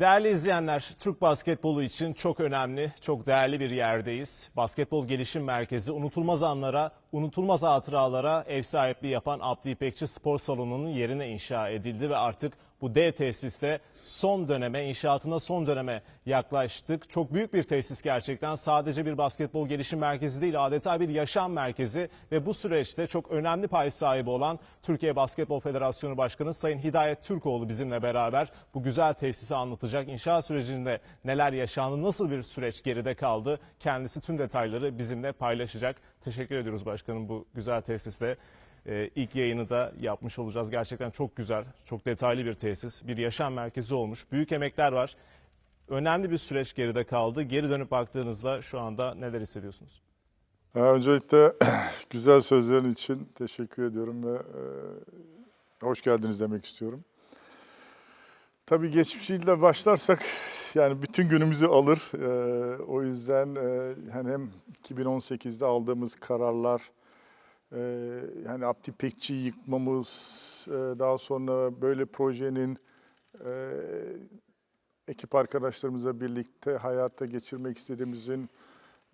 Değerli izleyenler, Türk basketbolu için çok önemli, çok değerli bir yerdeyiz. Basketbol Gelişim Merkezi unutulmaz anlara, unutulmaz hatıralara ev sahipliği yapan Abdi İpekçi Spor Salonu'nun yerine inşa edildi ve artık bu D tesiste son döneme, inşaatına son döneme yaklaştık. Çok büyük bir tesis gerçekten. Sadece bir basketbol gelişim merkezi değil, adeta bir yaşam merkezi ve bu süreçte çok önemli pay sahibi olan Türkiye Basketbol Federasyonu Başkanı Sayın Hidayet Türkoğlu bizimle beraber bu güzel tesisi anlatacak. İnşaat sürecinde neler yaşandı, nasıl bir süreç geride kaldı kendisi tüm detayları bizimle paylaşacak. Teşekkür ediyoruz başkanım bu güzel tesiste. Ee, ilk yayını da yapmış olacağız. Gerçekten çok güzel, çok detaylı bir tesis, bir yaşam merkezi olmuş. Büyük emekler var. Önemli bir süreç geride kaldı. Geri dönüp baktığınızda şu anda neler hissediyorsunuz? Ha, Öncelikle güzel sözlerin için teşekkür ediyorum ve e, hoş geldiniz demek istiyorum. Tabii geçmişiyle başlarsak yani bütün günümüzü alır. E, o yüzden e, hani hem 2018'de aldığımız kararlar, e, yani Abdi Pekçi'yi yıkmamız, e, daha sonra böyle projenin e, ekip arkadaşlarımızla birlikte hayata geçirmek istediğimizin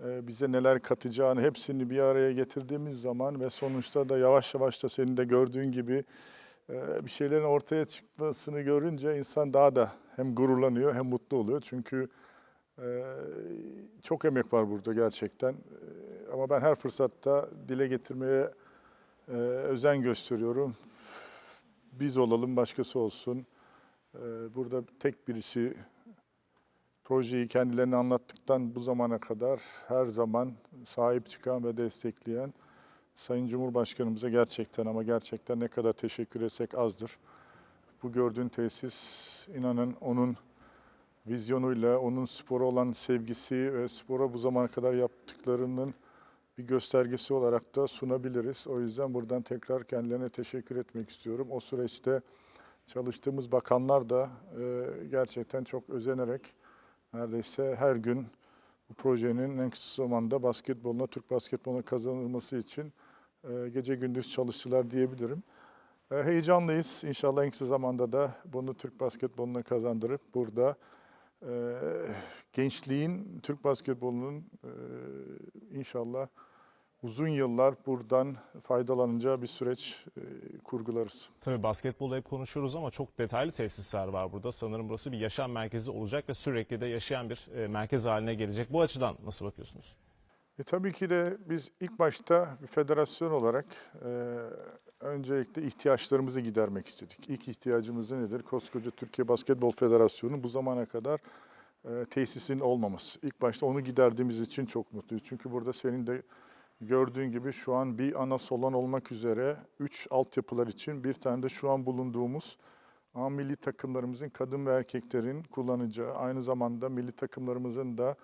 e, bize neler katacağını hepsini bir araya getirdiğimiz zaman ve sonuçta da yavaş yavaş da senin de gördüğün gibi bir şeylerin ortaya çıkmasını görünce insan daha da hem gururlanıyor hem mutlu oluyor. Çünkü çok emek var burada gerçekten. Ama ben her fırsatta dile getirmeye e, özen gösteriyorum. Biz olalım, başkası olsun. E, Burada tek birisi projeyi kendilerine anlattıktan bu zamana kadar her zaman sahip çıkan ve destekleyen Sayın Cumhurbaşkanımıza gerçekten ama gerçekten ne kadar teşekkür etsek azdır. Bu gördüğün tesis inanın onun vizyonuyla, onun spora olan sevgisi ve spora bu zamana kadar yaptıklarının bir göstergesi olarak da sunabiliriz. O yüzden buradan tekrar kendilerine teşekkür etmek istiyorum. O süreçte çalıştığımız bakanlar da e, gerçekten çok özenerek neredeyse her gün bu projenin en kısa zamanda basketboluna, Türk basketboluna kazanılması için e, gece gündüz çalıştılar diyebilirim. E, heyecanlıyız. İnşallah en kısa zamanda da bunu Türk basketboluna kazandırıp burada gençliğin, Türk basketbolunun inşallah uzun yıllar buradan faydalanacağı bir süreç e, kurgularız. Tabii basketbolu hep konuşuyoruz ama çok detaylı tesisler var burada. Sanırım burası bir yaşam merkezi olacak ve sürekli de yaşayan bir e, merkez haline gelecek. Bu açıdan nasıl bakıyorsunuz? E, tabii ki de biz ilk başta bir federasyon olarak e, öncelikle ihtiyaçlarımızı gidermek istedik. İlk ihtiyacımız nedir? Koskoca Türkiye Basketbol Federasyonu bu zamana kadar e, tesisin olmaması. İlk başta onu giderdiğimiz için çok mutluyuz. Çünkü burada senin de gördüğün gibi şu an bir ana salon olmak üzere 3 altyapılar için bir tane de şu an bulunduğumuz A milli takımlarımızın kadın ve erkeklerin kullanacağı, aynı zamanda milli takımlarımızın da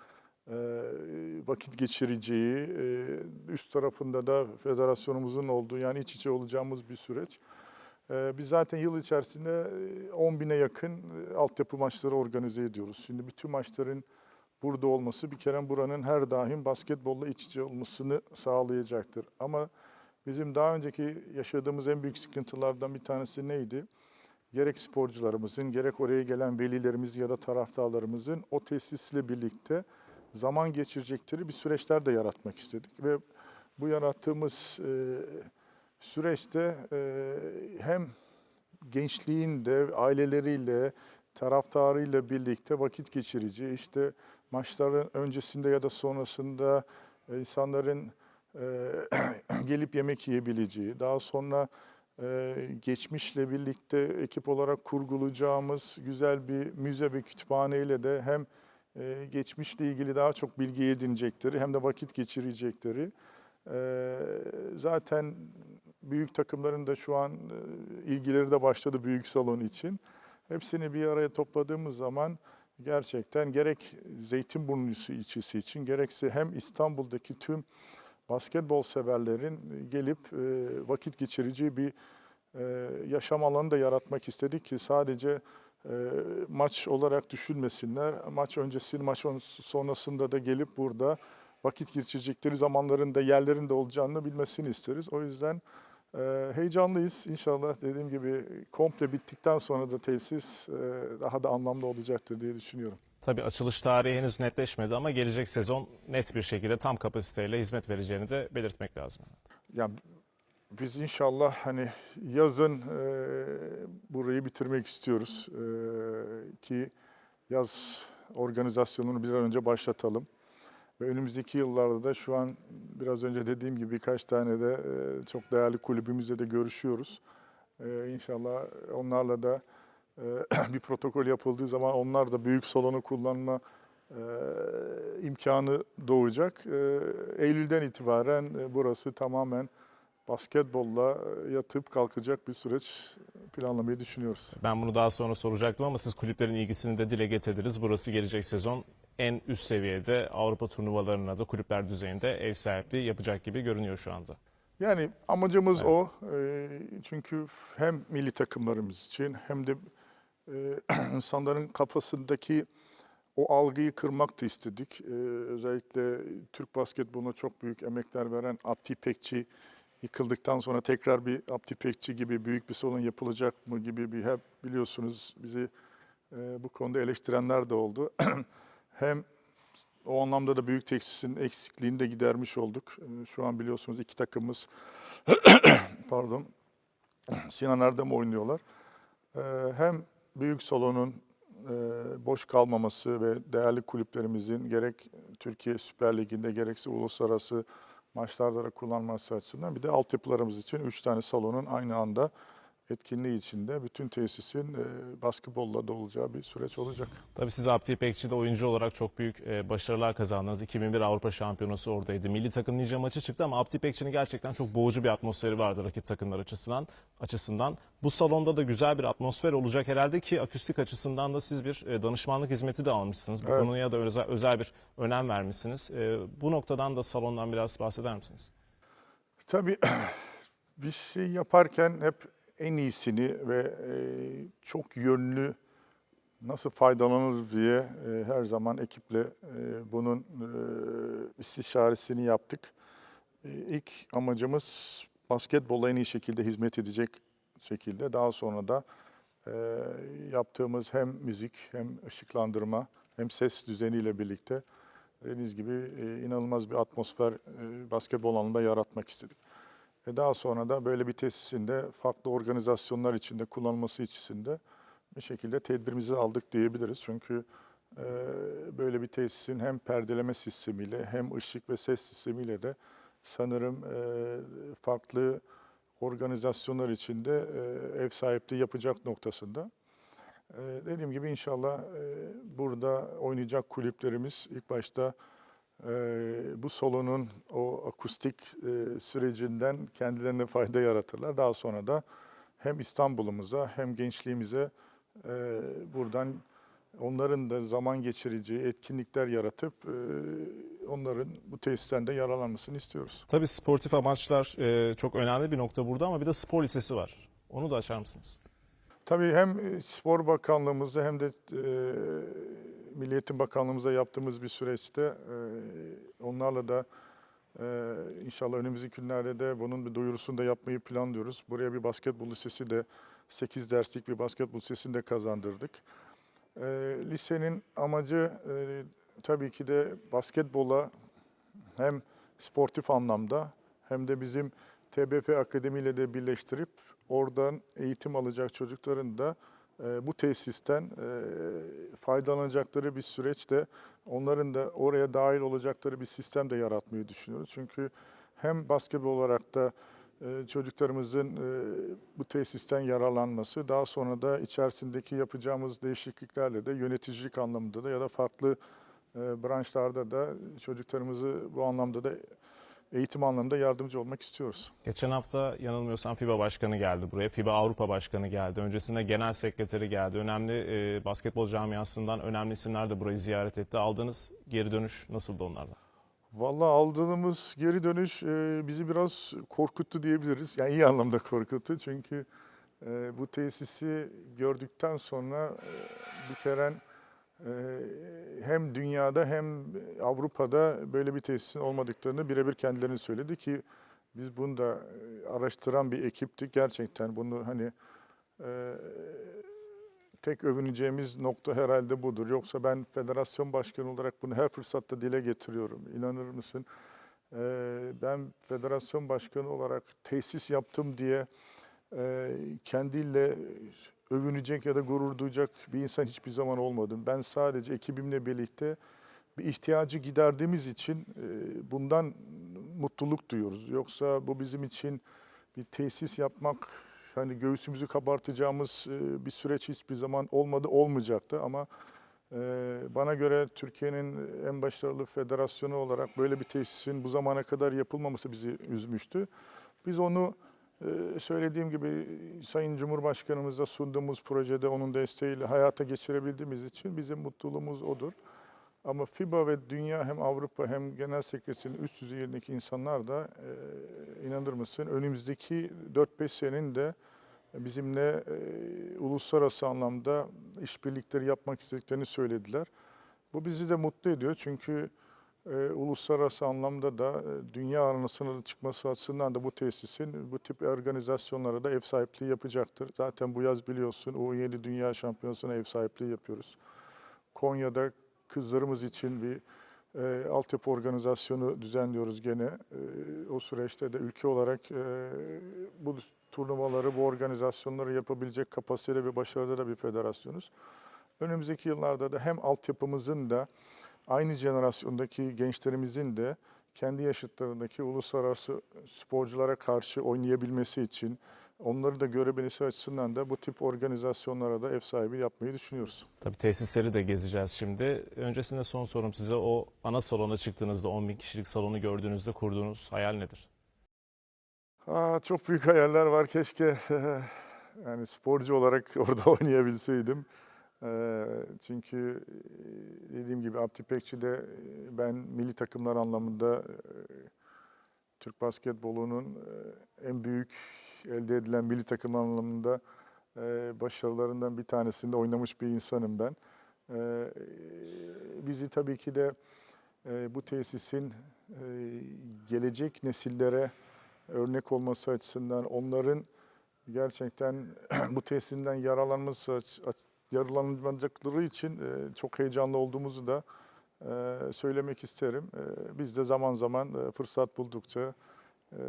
e, vakit geçireceği, e, üst tarafında da federasyonumuzun olduğu yani iç içe olacağımız bir süreç. E, Biz zaten yıl içerisinde e, 10 bine yakın e, altyapı maçları organize ediyoruz. Şimdi bütün maçların burada olması bir kere buranın her daim basketbolla iç içe olmasını sağlayacaktır. Ama bizim daha önceki yaşadığımız en büyük sıkıntılardan bir tanesi neydi? Gerek sporcularımızın, gerek oraya gelen velilerimiz ya da taraftarlarımızın o tesisle birlikte zaman geçirecekleri bir süreçler de yaratmak istedik. Ve bu yarattığımız e, süreçte e, hem gençliğin de aileleriyle, taraftarıyla birlikte vakit geçirici, işte maçların öncesinde ya da sonrasında e, insanların e, gelip yemek yiyebileceği, daha sonra geçmişle birlikte ekip olarak kurgulayacağımız güzel bir müze ve kütüphaneyle de hem geçmişle ilgili daha çok bilgi edinecekleri hem de vakit geçirecekleri. Zaten büyük takımların da şu an e, ilgileri de başladı büyük salon için. Hepsini bir araya topladığımız zaman gerçekten gerek Zeytinburnu ilçesi için gerekse hem İstanbul'daki tüm basketbol severlerin gelip e, vakit geçireceği bir e, yaşam alanı da yaratmak istedik ki sadece maç olarak düşünmesinler. Maç öncesi, maç sonrasında da gelip burada vakit geçirecekleri zamanların da yerlerinde olacağını bilmesini isteriz. O yüzden heyecanlıyız. İnşallah dediğim gibi komple bittikten sonra da tesis daha da anlamlı olacaktır diye düşünüyorum. Tabii açılış tarihi henüz netleşmedi ama gelecek sezon net bir şekilde tam kapasiteyle hizmet vereceğini de belirtmek lazım. Yani biz inşallah hani yazın burayı bitirmek istiyoruz ki yaz organizasyonunu bir an önce başlatalım. Ve önümüzdeki yıllarda da şu an biraz önce dediğim gibi birkaç tane de e, çok değerli kulübümüzle de görüşüyoruz. E, inşallah onlarla da e, bir protokol yapıldığı zaman onlar da büyük salonu kullanma e, imkanı doğacak. Eylül'den itibaren burası tamamen basketbolla e, yatıp kalkacak bir süreç planlamayı düşünüyoruz. Ben bunu daha sonra soracaktım ama siz kulüplerin ilgisini de dile getirdiniz. Burası gelecek sezon en üst seviyede Avrupa turnuvalarına da kulüpler düzeyinde ev sahipliği yapacak gibi görünüyor şu anda. Yani amacımız Evet. o. E, çünkü hem milli takımlarımız için hem de e, insanların kafasındaki o algıyı kırmak da istedik. Özellikle Türk basketboluna çok büyük emekler veren Abdi İpekçi yıkıldıktan sonra tekrar bir Abdi gibi büyük bir salon yapılacak mı gibi bir hep biliyorsunuz bizi e, bu konuda eleştirenler de oldu. hem o anlamda da büyük tesisin eksikliğini de gidermiş olduk. E, Şu an biliyorsunuz iki takımımız pardon Sinan Erdem oynuyorlar. E, Hem büyük salonun e, boş kalmaması ve değerli kulüplerimizin gerek Türkiye Süper Ligi'nde gerekse uluslararası maçlarda da kullanması açısından. Bir de altyapılarımız için üç tane salonun aynı anda etkinliği içinde bütün tesisin e, basketbolla da olacağı bir süreç olacak. Tabii siz Abdi İpekçi'de oyuncu olarak çok büyük e, başarılar kazandınız. 2001 Avrupa Şampiyonası oradaydı. Milli takım nice maçı çıktı ama Abdi İpekçi'nin gerçekten çok boğucu bir atmosferi vardı rakip takımlar açısından. açısından. Bu salonda da güzel bir atmosfer olacak herhalde ki akustik açısından da siz bir e, danışmanlık hizmeti de almışsınız. Bu Evet. konuya da özel, özel bir önem vermişsiniz. Bu noktadan da salondan biraz bahseder misiniz? Tabii bir şey yaparken hep en iyisini ve e, çok yönlü nasıl faydalanırız diye e, her zaman ekiple e, bunun istişaresini yaptık. E, ilk amacımız basketbola en iyi şekilde hizmet edecek şekilde daha sonra da yaptığımız hem müzik hem ışıklandırma hem ses düzeniyle birlikte dediğiniz gibi inanılmaz bir atmosfer e, basketbol alanında yaratmak istedik. Ve daha sonra da böyle bir tesisin de farklı organizasyonlar içinde kullanılması içinde bir şekilde tedbirimizi aldık diyebiliriz. Çünkü e, böyle bir tesisin hem perdeleme sistemiyle hem ışık ve ses sistemiyle de sanırım e, farklı organizasyonlar içinde e, ev sahipliği yapacak noktasında. Dediğim gibi inşallah burada oynayacak kulüplerimiz ilk başta bu salonun o akustik e, sürecinden kendilerine fayda yaratırlar. Daha sonra da hem İstanbul'umuza hem gençliğimize e, buradan onların da zaman geçireceği etkinlikler yaratıp e, onların bu tesisten de yararlanmasını istiyoruz. Tabii sportif amaçlar çok önemli bir nokta burada ama bir de spor lisesi var. Onu da açar mısınız? Tabii hem Spor Bakanlığımızda hem de Milli Eğitim Bakanlığımızda yaptığımız bir süreçte e, onlarla da e, inşallah önümüzdeki günlerde de bunun bir duyurusunu da yapmayı planlıyoruz. Buraya bir basketbol lisesi de 8 derslik bir basketbol lisesini de kazandırdık. E, lisenin amacı e, tabii ki de basketbola hem sportif anlamda hem de bizim TBF Akademi ile de birleştirip oradan eğitim alacak çocukların da bu tesisten e, faydalanacakları bir süreçte onların da oraya dahil olacakları bir sistem de yaratmayı düşünüyoruz. Çünkü hem basketbol olarak da e, çocuklarımızın e, bu tesisten yararlanması, daha sonra da içerisindeki yapacağımız değişikliklerle de yöneticilik anlamında da ya da farklı branşlarda da çocuklarımızı bu anlamda da eğitim anlamında yardımcı olmak istiyoruz. Geçen hafta yanılmıyorsam FIBA Başkanı geldi buraya. FIBA Avrupa Başkanı geldi. Öncesinde Genel Sekreteri geldi. Önemli e, basketbol camiasından önemli isimler de burayı ziyaret etti. Aldığınız geri dönüş nasıldı onlardan? Vallahi aldığımız geri dönüş e, bizi biraz korkuttu diyebiliriz. Yani iyi anlamda korkuttu çünkü e, bu tesisi gördükten sonra e, bir kere hem dünyada hem Avrupa'da böyle bir tesisin olmadıklarını birebir kendilerine söyledi ki Biz bunu da e, araştıran bir ekiptik. Gerçekten bunu hani e, tek övüneceğimiz nokta herhalde budur. Yoksa ben federasyon başkanı olarak bunu her fırsatta dile getiriyorum. İnanır mısın? E, ben federasyon başkanı olarak tesis yaptım diye e, kendiyle övünecek ya da gurur duyacak bir insan hiçbir zaman olmadım. Ben sadece ekibimle birlikte bir ihtiyacı giderdiğimiz için e, bundan mutluluk duyuyoruz. Yoksa bu bizim için bir tesis yapmak, hani göğsümüzü kabartacağımız e, bir süreç hiçbir zaman olmadı, olmayacaktı ama e, bana göre Türkiye'nin en başarılı federasyonu olarak böyle bir tesisin bu zamana kadar yapılmaması bizi üzmüştü. Biz onu söylediğim gibi Sayın Cumhurbaşkanımıza sunduğumuz projede onun desteğiyle hayata geçirebildiğimiz için bizim mutluluğumuz odur. Ama FIBA ve dünya hem Avrupa hem genel sekreterinin üst düzey yerindeki insanlar da e, inanır mısın önümüzdeki 4-5 senenin de bizimle e, uluslararası anlamda işbirlikleri yapmak istediklerini söylediler. Bu bizi de mutlu ediyor çünkü e, uluslararası anlamda da e, dünya arenasına çıkması açısından da bu tesisin bu tip organizasyonlara da ev sahipliği yapacaktır. Zaten bu yaz biliyorsun U17 Dünya Şampiyonası'na ev sahipliği yapıyoruz. Konya'da kızlarımız için bir e, altyapı organizasyonu düzenliyoruz gene. E, o süreçte de ülke olarak e, bu turnuvaları, bu organizasyonları yapabilecek kapasiteli ve başarılı da bir federasyonuz. Önümüzdeki yıllarda da hem altyapımızın da aynı jenerasyondaki gençlerimizin de kendi yaşıtlarındaki uluslararası sporculara karşı oynayabilmesi için onları da görebilmesi açısından da bu tip organizasyonlara da ev sahibi yapmayı düşünüyoruz. Tabii tesisleri de gezeceğiz şimdi. Öncesinde son sorum size o ana salona çıktığınızda 10 bin kişilik salonu gördüğünüzde kurduğunuz hayal nedir? Aa, çok büyük hayaller var. Keşke yani sporcu olarak orada oynayabilseydim. Çünkü dediğim gibi Abdi Pekçi'de ben milli takımlar anlamında Türk basketbolunun en büyük elde edilen milli takım anlamında başarılarından bir tanesinde oynamış bir insanım ben. Bizi tabii ki de bu tesisin gelecek nesillere örnek olması açısından onların gerçekten bu tesisinden aç- yararlanacakları için e, çok heyecanlı olduğumuzu da e, söylemek isterim. E, Biz de zaman zaman e, fırsat buldukça e,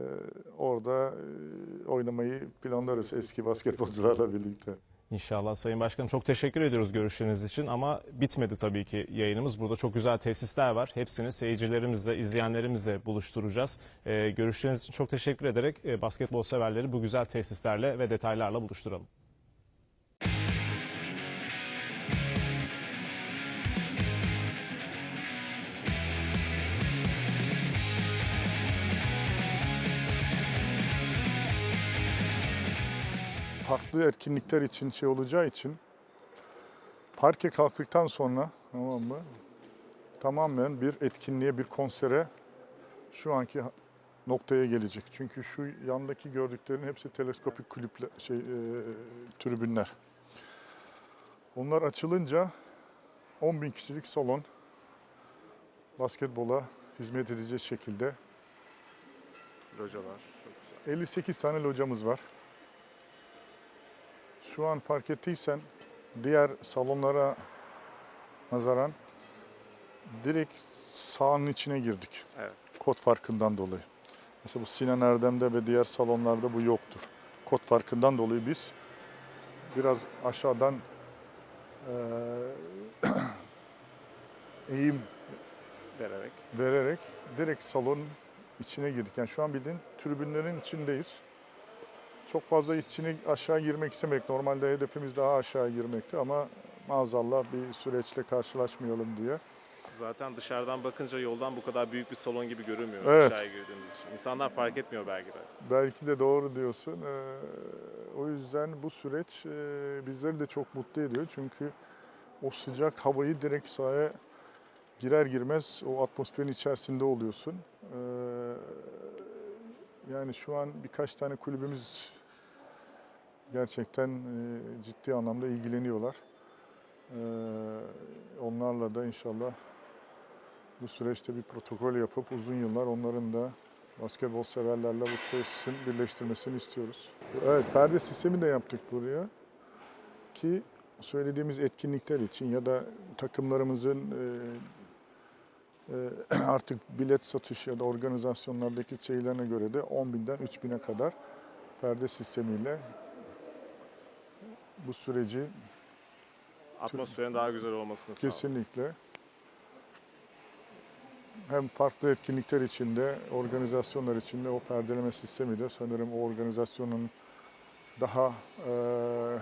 orada e, oynamayı planlarız eski basketbolcularla birlikte. İnşallah Sayın Başkanım çok teşekkür ediyoruz görüşleriniz için ama bitmedi tabii ki yayınımız. Burada çok güzel tesisler var. Hepsini seyircilerimizle, izleyenlerimizle buluşturacağız. Ee, görüşleriniz için çok teşekkür ederek e, basketbol severleri bu güzel tesislerle ve detaylarla buluşturalım. Farklı etkinlikler için şey olacağı için parke kalktıktan sonra tamam mı? Tamamen bir etkinliğe, bir konsere şu anki noktaya gelecek. Çünkü şu yandaki gördüklerin hepsi teleskopik kulüple şey e, tribünler. Onlar açılınca 10 bin kişilik salon basketbola hizmet edecek şekilde Localar çok güzel. 58 tane locamız var. Şu an fark ettiysen diğer salonlara nazaran direkt sahanın içine girdik. Evet. Kod farkından dolayı. Mesela bu Sinan Erdem'de ve diğer salonlarda bu yoktur. Kod farkından dolayı biz biraz aşağıdan eğim Vererek. vererek direkt salonun içine girdik. Yani şu an bildiğin tribünlerin içindeyiz. Çok fazla içine aşağı girmek istemedik. Normalde hedefimiz daha aşağı girmekti ama maazallah bir süreçle karşılaşmayalım diye. Zaten dışarıdan bakınca yoldan bu kadar büyük bir salon gibi görünmüyor Evet. aşağıya girdiğimiz için. İnsanlar fark etmiyor belki de. Belki de doğru diyorsun. Ee, o yüzden bu süreç e, bizleri de çok mutlu ediyor. Çünkü o sıcak havayı direkt sahaya girer girmez o atmosferin içerisinde oluyorsun. Ee, yani şu an birkaç tane kulübümüz gerçekten e, ciddi anlamda ilgileniyorlar. Ee, onlarla da inşallah bu süreçte bir protokol yapıp uzun yıllar onların da basketbol severlerle bu tesisin birleştirmesini istiyoruz. Evet, perde sistemi de yaptık buraya ki söylediğimiz etkinlikler için ya da takımlarımızın e, e, artık bilet satış ya da organizasyonlardaki şeylerine göre de 10.000'den 3.000'e kadar perde sistemiyle bu süreci Atmosferin daha güzel olmasını sağlıyor. kesinlikle hem farklı etkinlikler içinde, organizasyonlar içinde o perdeleme sistemi de sanırım o organizasyonun daha eee,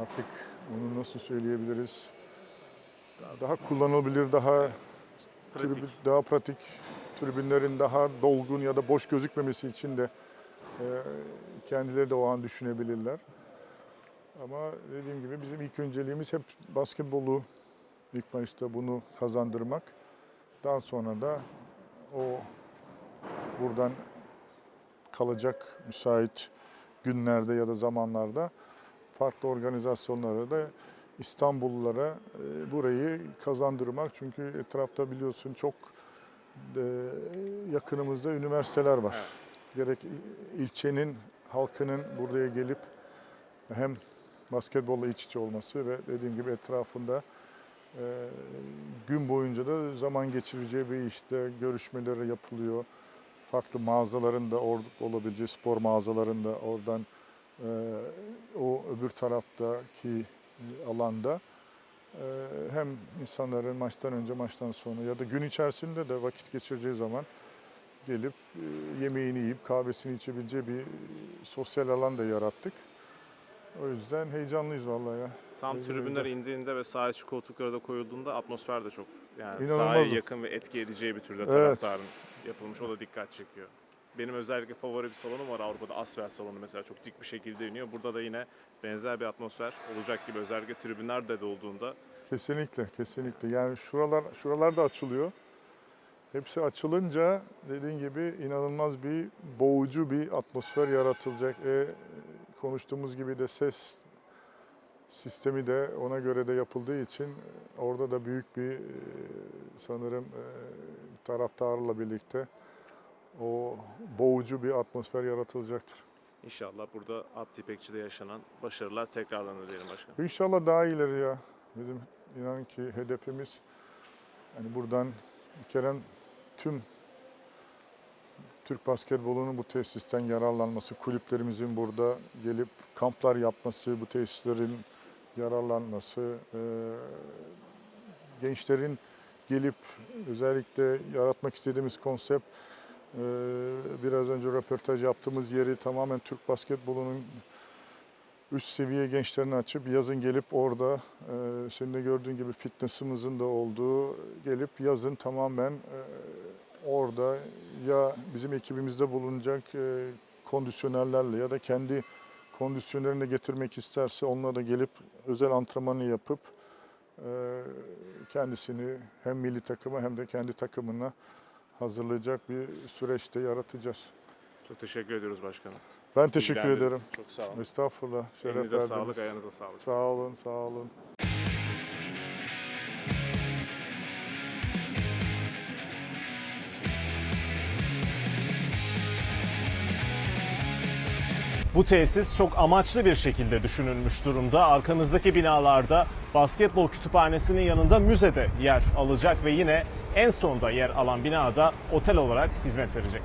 artık onu nasıl söyleyebiliriz? Daha kullanılabilir, daha Pratik. tribün- daha pratik tribünlerin daha dolgun ya da boş gözükmemesi için de e, kendileri de o an düşünebilirler. Ama dediğim gibi bizim ilk önceliğimiz hep basketbolu ilk başta bunu kazandırmak. Daha sonra da o buradan kalacak müsait günlerde ya da zamanlarda farklı organizasyonlara da İstanbullulara e, burayı kazandırmak. Çünkü etrafta biliyorsun çok e, yakınımızda üniversiteler var. Evet. Gerek ilçenin halkının buraya gelip hem basketbolla iç içe olması ve dediğim gibi etrafında e, gün boyunca da zaman geçireceği bir işte görüşmeleri yapılıyor. Farklı mağazaların da orada olabileceği spor mağazalarında oradan e, o öbür taraftaki alanda e, hem insanların maçtan önce maçtan sonra ya da gün içerisinde de vakit geçireceği zaman gelip e, yemeğini yiyip kahvesini içebileceği bir sosyal alan da yarattık. O yüzden heyecanlıyız vallahi ya. Tam Öyle tribünler indiğinde ve saha içi koltuklara da koyulduğunda atmosfer de çok yani İnanılmaz sahaya yakın ve etki edeceği bir türde Evet. taraftarın yapılmış. O da dikkat çekiyor. Benim özellikle favori bir salonum var Avrupa'da. Asfer salonu mesela çok dik bir şekilde iniyor. Burada da yine benzer bir atmosfer olacak gibi özellikle tribünler de olduğunda Kesinlikle, kesinlikle. Yani şuralar şuralar da açılıyor. Hepsi açılınca dediğin gibi inanılmaz bir boğucu bir atmosfer yaratılacak. E, konuştuğumuz gibi de ses sistemi de ona göre de yapıldığı için e, orada da büyük bir e, sanırım e, taraftarla birlikte o boğucu bir atmosfer yaratılacaktır. inşallah burada Abdi İpekçi'de yaşanan başarılar tekrarlanır diyelim başkanım. İnşallah daha iyileri ya. Bizim inan ki hedefimiz yani buradan bir kere tüm Türk basketbolunun bu tesisten yararlanması, kulüplerimizin burada gelip kamplar yapması, bu tesislerin yararlanması, eee, gençlerin gelip özellikle yaratmak istediğimiz konsept eee, biraz önce röportaj yaptığımız yeri tamamen Türk basketbolunun üst seviye gençlerini açıp yazın gelip orada e, senin de gördüğün gibi fitness'ımızın da olduğu gelip yazın tamamen e, orada ya bizim ekibimizde bulunacak e, kondisyonerlerle ya da kendi kondisyonerini de getirmek isterse onunla da gelip özel antrenmanı yapıp e, kendisini hem milli takıma hem de kendi takımına hazırlayacak bir süreçte yaratacağız. Çok teşekkür ediyoruz başkanım. Ben teşekkür İlgilendiniz. ederim. Çok sağ olun. Estağfurullah. Şeref Elinize verdiniz. sağlık, ayağınıza sağlık. Sağ olun, sağ olun. Bu tesis çok amaçlı bir şekilde düşünülmüş durumda. Arkamızdaki binalarda basketbol kütüphanesinin yanında müzede yer alacak ve yine en sonda yer alan binada otel olarak hizmet verecek.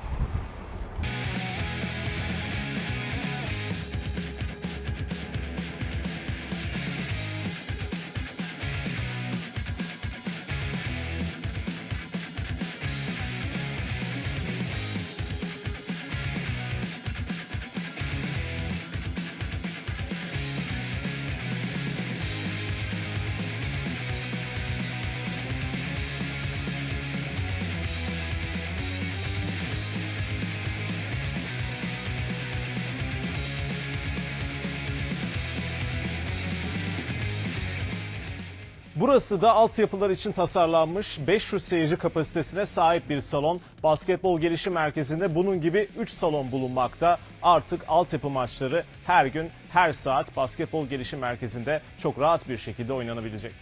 Burası da altyapılar için tasarlanmış 500 seyirci kapasitesine sahip bir salon. Basketbol gelişim merkezinde bunun gibi 3 salon bulunmakta. Artık altyapı maçları her gün her saat basketbol gelişim merkezinde çok rahat bir şekilde oynanabilecek.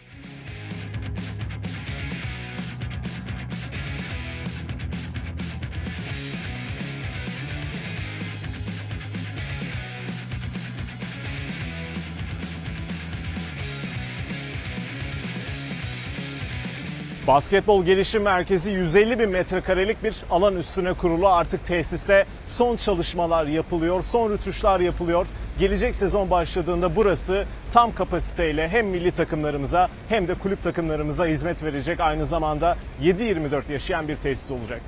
Basketbol Gelişim Merkezi 150 bin metrekarelik bir alan üstüne kurulu. Artık tesiste son çalışmalar yapılıyor, son rütuşlar yapılıyor. Gelecek sezon başladığında burası tam kapasiteyle hem milli takımlarımıza hem de kulüp takımlarımıza hizmet verecek. Aynı zamanda 7-24 yaşayan bir tesis olacak.